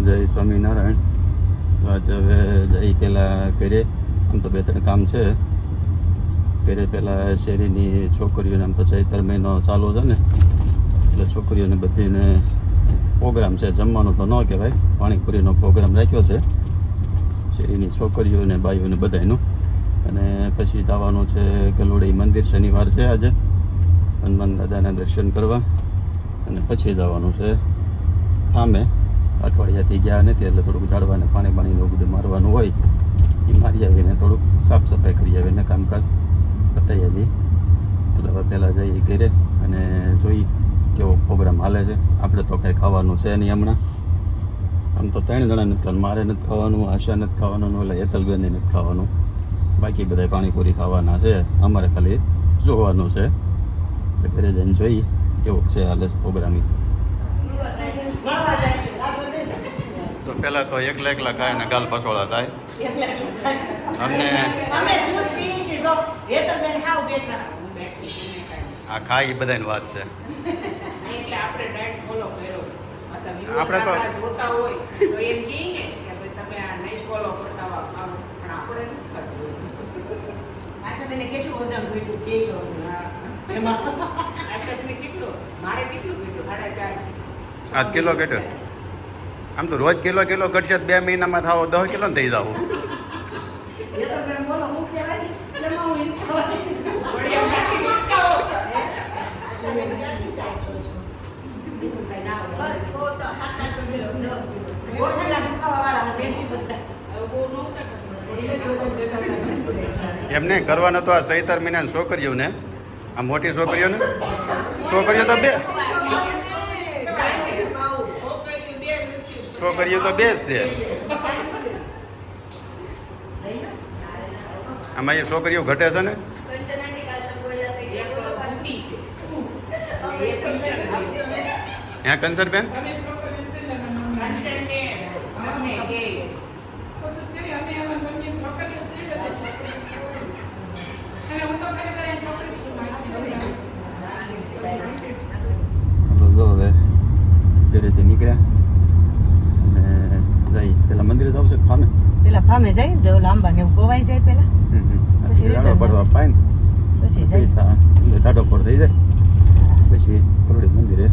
જય સ્વામિનારાયણ. આજે હવે જઈ પહેલાં ઘરે આમ તો બે ત્રણ કામ છે. ઘરે પહેલાં શેરીની છોકરીઓને, આમ તો ચૈતર મહિનો ચાલુ છે ને, એટલે છોકરીઓને બધીને પ્રોગ્રામ છે. જમવાનું તો ન કહેવાય, પાણીપુરીનો પ્રોગ્રામ રાખ્યો છે. શેરીની છોકરીઓને ભાઈઓને બધાયનું. અને પછી જવાનું છે ગલોડી મંદિર શનિવાર છે આજે. હનુમાન દાદાના દર્શન કરવા. અને પછી જવાનું છે અઠવાડિયાથી ગયા નથી એટલે થોડુંક ઝાડવાને પાણી પાણીને એવું બધું મારવાનું હોય, એ મારી આવીને થોડુંક સાફ સફાઈ કરી આવીને કામકાજ બતાવી આવી. એટલે હવે પહેલાં જઈએ ઘરે અને જોઈ કેવો પ્રોગ્રામ હાલે છે. આપણે તો કંઈ ખાવાનું છે નહીં હમણાં. આમ તો ત્રણ જણા નથી ખાવાનું, મારે નથી ખાવાનું, આશા નથી ખાવાનું એટલે હેતલબેનને નથી ખાવાનું. બાકી બધા પાણીપુરી ખાવાના છે. અમારે ખાલી જોવાનું છે. ઘરે જઈને જોઈએ કેવો છે હાલે પ્રોગ્રામ તો પહેલાં તો એકલા એકલા ખાય. ને ગાલ પસોળા થાય બેઠા. આ ખાય એ બધાની વાત છે. આપણે ડાયટ ફોલો કર્યો. પાછા viewers આપણે તો-. આજ કિલો. કેટલો? આમ તો રોજ કિલો કિલો ઘટશે બે મહિનામાં થાવો દસ કિલો ને થઈ જાવ. એમને કરવાના તો આ સહિતર મહિનાની છોકરીઓને આ મોટી છોકરીઓને છોકરીઓ તો બે છોકરીઓ બે નથી. છોકરીઓ તો બે છે આમાં એ છોકરીઓ ઘટે છે ને. હે કંસરબેન કંચનને મને કે આપણો જો હવે ઘરેથી નીકળ્યા અને જઈ પેલા મંદિરે જવું છે કે ફામે પેલા ફામે જાય ને તો લાંબા ને એવું કોવાઈ જાય પેલા. પછી return પડવા પાય ને. પછી જાય. ટાટો પર થઈ જાય. પછી કરોડી મંદિરે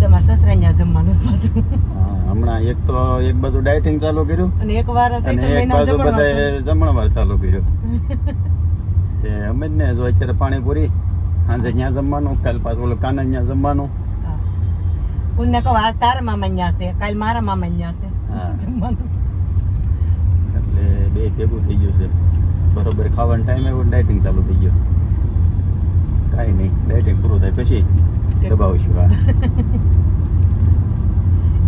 તમારા સસરા ત્યાં જમવાનું પાછું. હા, હમણાં એક તો એક બાજુ ડાયટિંગ ચાલુ કર્યું અને એક વાર હશે અને એક બાજુ જમણવાર જમણવાર ચાલુ કર્યો. તે અમે જ ને જો અત્યારે પાણીપુરી સાંજે ત્યાં જમવાનું કાલ પાછું ઓલું કાના ત્યાં જમવાનું. હા. કહો આજ તારા મામા ન્યા છે કાલ મારા મામા ન્યા છે. જમવાનું. એટલે ભેગું થઈ ગયું છે. બરોબર ખાવાનો ટાઈમ આવ્યો ડાયટિંગ ચાલુ થઈ ગયો. કાંઈ નહીં ડાયટિંગ પૂરું થાય પછી દબાવશું હા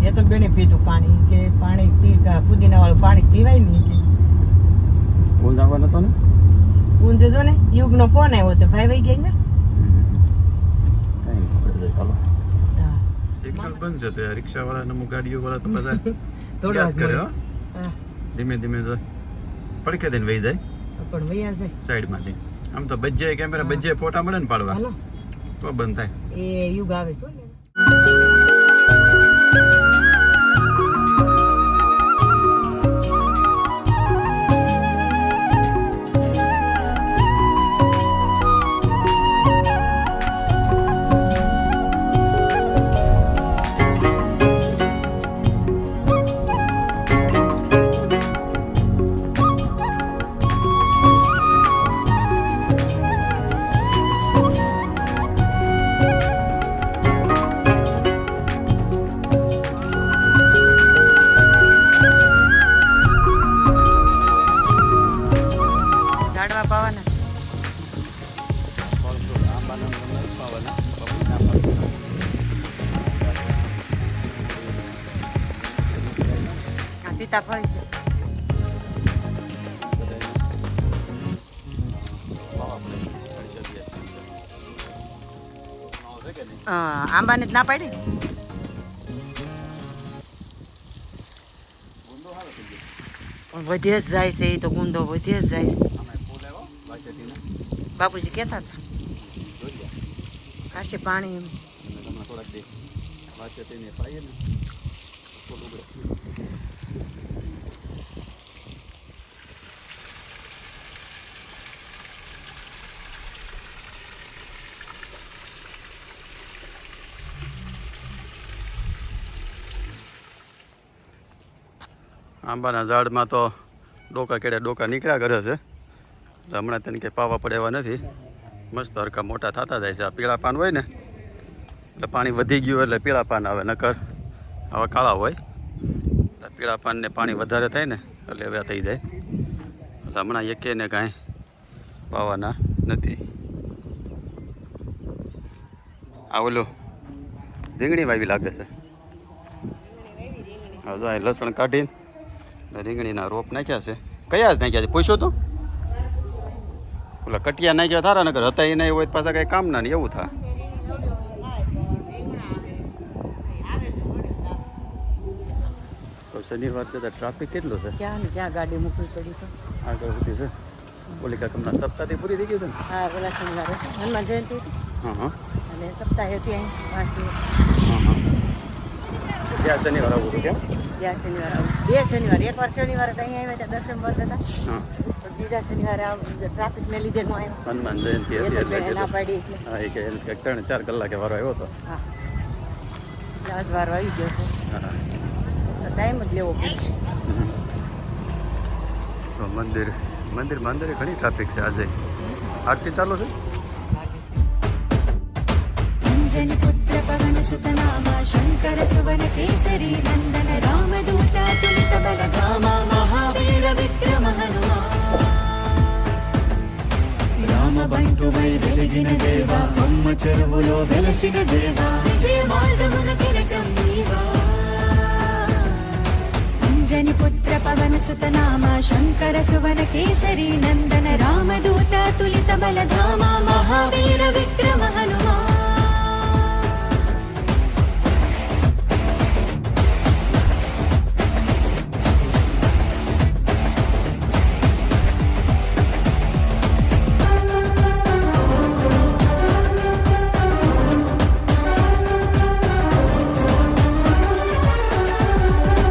એ તો બેને પીધું પાણી કે પાણી પી પુદીના વાળું પાણી પીવાય નહીં કે. કોણ આવવાનો હતો ને? ઊંઝ જો ને? યુગનો ફોન આવ્યો તો ભાઈ વહી ગયા ને કાંઈ નહીં ચાલો. સિગ્નલ બંધ છે તો રિક્ષા વાળા અમુક ગાડીઓ વાળા તો બધા થોડા યાદ જ કરે મળે. હો. હા. ધીમે ધીમે તો. પડકે દઈને વહી જાય? પણ વૈયા જાય. સાઈડમાંથી. આમ તો બજે કેમેરા બજે ફોટા મળે ને પાડવા. તો બંધ થાય. એ યુગ આવે શું સીતાફળ છે. આંબાને જ ના પાડી? પણ વધે જ જાય છે, એ તો ગુંદો વધે જ જાય છે. બાપુજી કહેતા હતા. આશે પાણી થોડાક દે વાંચે તેને પાઈએ ને આંબાના ઝાડમાં તો ડોકા કેડે ડોકા નીકળ્યા કરે છે. એટલે હમણાં તેને કંઈ પાવા પડે એવા નથી. મસ્ત હરકા મોટા થતા જાય છે. આ પીળા પાન હોય ને, એટલે પાણી વધી ગયું એટલે પીળા પાન આવે, નકર હવે કાળા હોય. પીળા પાનને પાણી વધારે થાય ને, એટલે હવે થઈ જાય. એટલે હમણાં એકે ને કાંઈ પાવાના નથી. આ ઓલું રીંગણી વાવી લાગે છે. હા લસણ કાઢીને રીંગણીના રોપ નાખ્યા છે. કયા જ નાખ્યા છે? પૂછ્યો તો? ઓલા કટિયા નાખ્યા તારા નગર હતા એ નહીં હોય પાછા કંઈ કામ ના નહીં એવું થાય તો શનિવાર છે તો ટ્રાફિક કેટલું છે? ક્યાં ક્યાં ગાડી મૂકવી પડી તો? આગળ સુધી છે. ઓલી કાંઈક હમણાં સપ્તાહથી પૂરી થઈ ગયું ને? હા પેલા શનિવારે. હનુમાન જયંતિ હા હા. અને સપ્તાહે હતી અહીં પાંચ દિવસ. હા હા. ક્યાં શનિવાર આવું હતું ક્યાં? ગયા શનિવારે બે શનિવાર એકવાર શનિવારે અહીંયા આવ્યા ત્યાં દર્શન બંધ હતા. બીજા શનિવારે આમ ટ્રાફિક ને લીધે નો આવ્યો. હનુમાન જયંતિ હતી ના પાડી હા ત્રણ ચાર કલાકે વારો આવ્યો હતો. હા. લાજ વારો આવી ગયો છે. તો ટાઈમ જ લેવો પડશે મંદિર મંદિર મંદિરે ઘણી ટ્રાફિક છે આજે. આરતી ચાલુ છે. పవన సుతనామ శంకర సువన కేసరి నందన రామదూత తులిత మహావీర విక్రమ రామ బంటువై వెలిగిన అమ్మ చెరువులో వెలసిన విజయ మార్గమున తిరటం పుత్ర పవన సుతనామ శంకర సువన కేసరి నందన రామదూత తులిత బలధామ మహావీర విక్రమ హనుమా